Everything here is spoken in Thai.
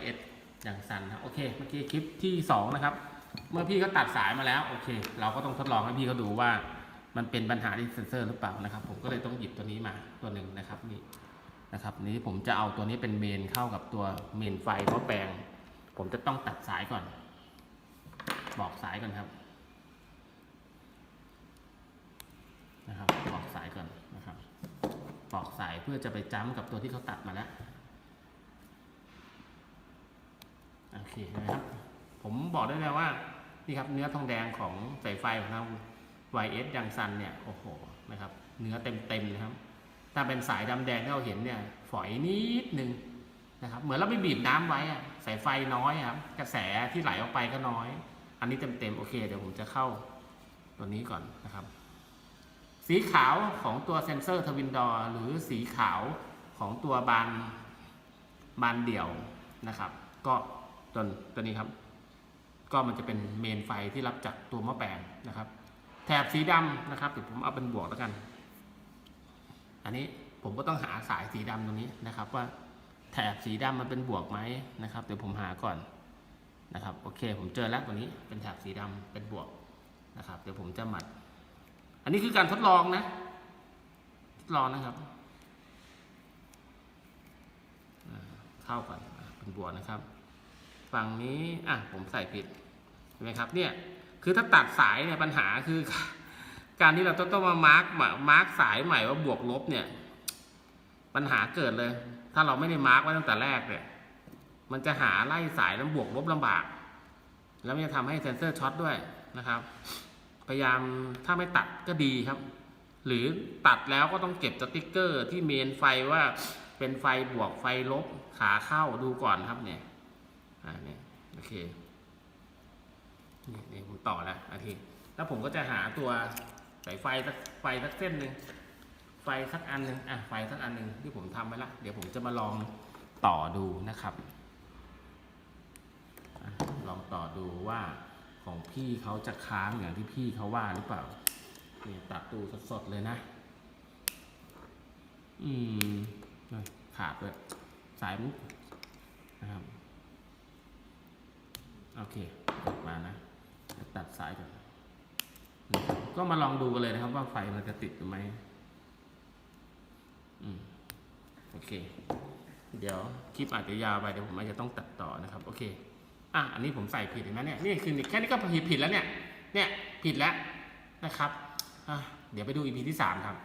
เอสอย่างสันนะโอเคเมื่อกี้คลิปที่สองนะครับ เมื่อพี่ก็ตัดสายมาแล้วโอเค เราก็ต้องทดลองให้พี่เขาดูว่ามันเป็นปัญหาที่เซนเซอร์หรือเปล่านะครับ ผมก็เลยต้องหยิบตัวนี้มาตัวหนึ่งนะครับนี่นะครับนี้ผมจะเอาตัวนี้เป็นเมนเข้ากับตัวเมนไฟหม้อแปลง ผมจะต้องตัดสายก่อน บอกสายก่อนครับนะครับบอกสายก่อนนะครับบอกสายเพื่อจะไปจ้ำกับตัวที่เขาตัดมาแล้ว โอเคนะครับ ผมบอกได้เลยว่านี่ครับเนื้อทองแดงของสายไฟของทา YS ยังซันเนี่ยโอ้โหนะครับเนื้อเต็มๆนะครับ ถ้าเป็นสายดำแดงที่เราเห็นเนี่ยฝอยนิดนึงนะครับเหมือนเราไปบีบน้ำไว้อะสายไฟน้อยครับกระแสที่ไหลออกไปก็น้อย อันนี้เต็มๆโอเคเดี๋ยวผมจะเข้าตัวนี้ก่อนนะครับ สีขาวของตัวเซนเซอร์ทวินดอร์หรือสีขาวของตัวบานบานเดี่ยวนะครับ ก็ ตัวตัวนี้ครับ ก็มันจะเป็นเมนไฟที่รับจากตัวหม้อแปลงนะครับ แถบสีดำนะครับเดี๋ยวผมเอาเป็นบวกแล้วกัน อันนี้ผมก็ต้องหาสายสีดำตรงนี้นะครับ ว่าแถบสีดำมันเป็นบวกไหมนะครับเดี๋ยวผมหาก่อนนะครับโอเคผมเจอแล้วตัวนี้เป็นแถบสีดำเป็นบวกนะครับ เดี๋ยวผมจะหมัด อันนี้คือการทดลองนะ ทดลองนะครับเข้าก่อนเป็นบวกนะครับ ฝั่งนี้อะผมใส่ผิดเห็นไหมครับเนี่ยคือถ้าตัดสายเนี่ยปัญหาคือ การที่เราต้องต้องมามาร์กมาร์กสายใหม่ว่าบวกลบเนี่ย ปัญหาเกิดเลย ถ้าเราไม่ได้มาร์กไว้ตั้งแต่แรกเนี่ย มันจะหาไล่สายแล้วบวกลบลำบาก แล้วมันจะทำให้เซนเซอร์ช็อตด้วยนะครับ พยายามถ้าไม่ตัดก็ดีครับ หรือตัดแล้วก็ต้องเก็บสติ๊กเกอร์ที่เมนไฟว่าเป็นไฟบวกไฟลบขาเข้าดูก่อนครับเนี่ย อ่าเนี่ยโอเคนี่นี่ผมต่อแล้วโอเคแล้วผมก็จะหาตัวสายไฟสักไฟสักเส้นหนึ่งไฟสักอันหนึ่งอะไฟสักอันหนึ่งที่ผมทำไว้ละเดี๋ยวผมจะมาลองต่อดูนะครับอลองต่อดูว่าของพี่เขาจะค้างอย่างที่พี่เขาว่าหรือเปล่านี่ตัดดูสดๆเลยนะ อืมขาดด้วยสายมุกนะครับ โอเคกดมานะตัดสายก่อนก็มาลองดูกันเลยนะครับว่าไฟมันจะติดหรือไม่โอเค เดี๋ยวคลิปอาจจะยาวไปเดี๋ยวผมอาจจะต้องตัดต่อนะครับ โอเค อะ อันนี้ผมใส่ผิดเห็นไหมเนี่ย นี่คือแค่นี้ก็ผิดผิดแล้วเนี่ย เนี่ยผิดแล้วนะครับ อะ เดี๋ยวไปดู EP ที่สามครับ